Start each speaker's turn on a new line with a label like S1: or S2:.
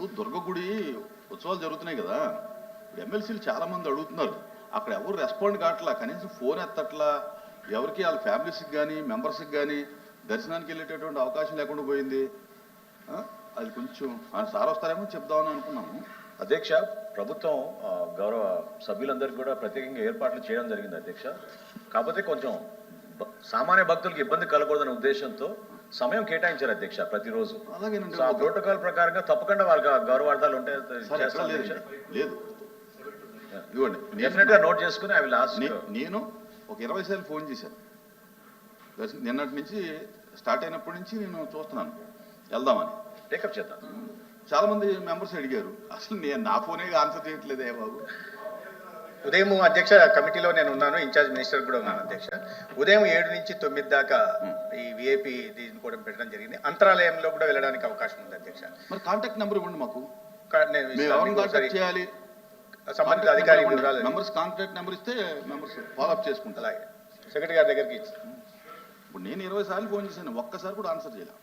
S1: ఇప్పుడు దుర్గగుడి ఉత్సవాలు జరుగుతున్నాయి కదా. ఇప్పుడు ఎమ్మెల్సీలు చాలా మంది అడుగుతున్నారు. అక్కడ ఎవరు రెస్పాండ్ కావట్లా? కనీసం ఫోన్ ఎత్తట్లా? ఎవరికి వాళ్ళ ఫ్యామిలీస్కి కానీ మెంబర్స్కి కానీ దర్శనానికి వెళ్ళేటటువంటి అవకాశం లేకుండా పోయింది. అది కొంచెం ఆయన సార్ వస్తారేమో చెప్దామని అనుకున్నాము.
S2: అధ్యక్ష ప్రభుత్వం గౌరవ సభ్యులందరికీ కూడా ప్రత్యేకంగా ఏర్పాట్లు చేయడం జరిగింది అధ్యక్ష. కాకపోతే కొంచెం సామాన్య భక్తులకు ఇబ్బంది కలగకూడదనే ఉద్దేశంతో సమయం కేటాయించారు అధ్యక్ష ప్రతిరోజు. సో ఆ ప్రోటోకాల్ ప్రకారంగా తప్పకుండా వాళ్ళకి గౌరవార్థాలు ఉంటే
S1: సార్ ఎక్కడ లేదు. ఇవ్వండి
S2: డెఫినెట్గా నోట్ చేసుకుని అవి లాస్ట్
S1: నేను ఒక ఇరవై సార్లు ఫోన్ చేశాను. నిన్నటి నుంచి స్టార్ట్ అయినప్పటి నుంచి నేను చూస్తున్నాను. వెళ్దామని.
S2: టేకప్ చేద్దాం.
S1: చాలా మంది మెంబర్స్ అడిగారు. అసలు నేను నా ఫోనే ఆన్సర్ చేయట్లేదే బాబు.
S3: ఉదయం అధ్యక్ష కమిటీలో నేను ఉన్నాను ఇన్ఛార్జ్ మినిస్టర్ కూడా ఉన్నాను అధ్యక్ష. ఉదయం ఏడు నుంచి తొమ్మిది దాకా ఈ విఐపి దీన్ని కూడా పెట్టడం జరిగింది. అంతరాలయంలో కూడా వెళ్ళడానికి అవకాశం ఉంది అధ్యక్ష.
S1: మరి కాంటాక్ట్ నెంబర్ ఇవ్వండి మాకు. చేయాలి?
S3: సంబంధిత అధికారి వివరాలు
S1: మెంబర్స్ కాంటాక్ట్ నెంబర్ ఇస్తే మెంబర్స్ ఫాలో అప్ చేసుకుంటారు.
S3: అలాగే. సెక్రటరీ గారి దగ్గరికి
S1: ఇప్పుడు నేను ఇరవై సార్లు ఫోన్ చేశాను ఒక్కసారి కూడా ఆన్సర్ చేయలే.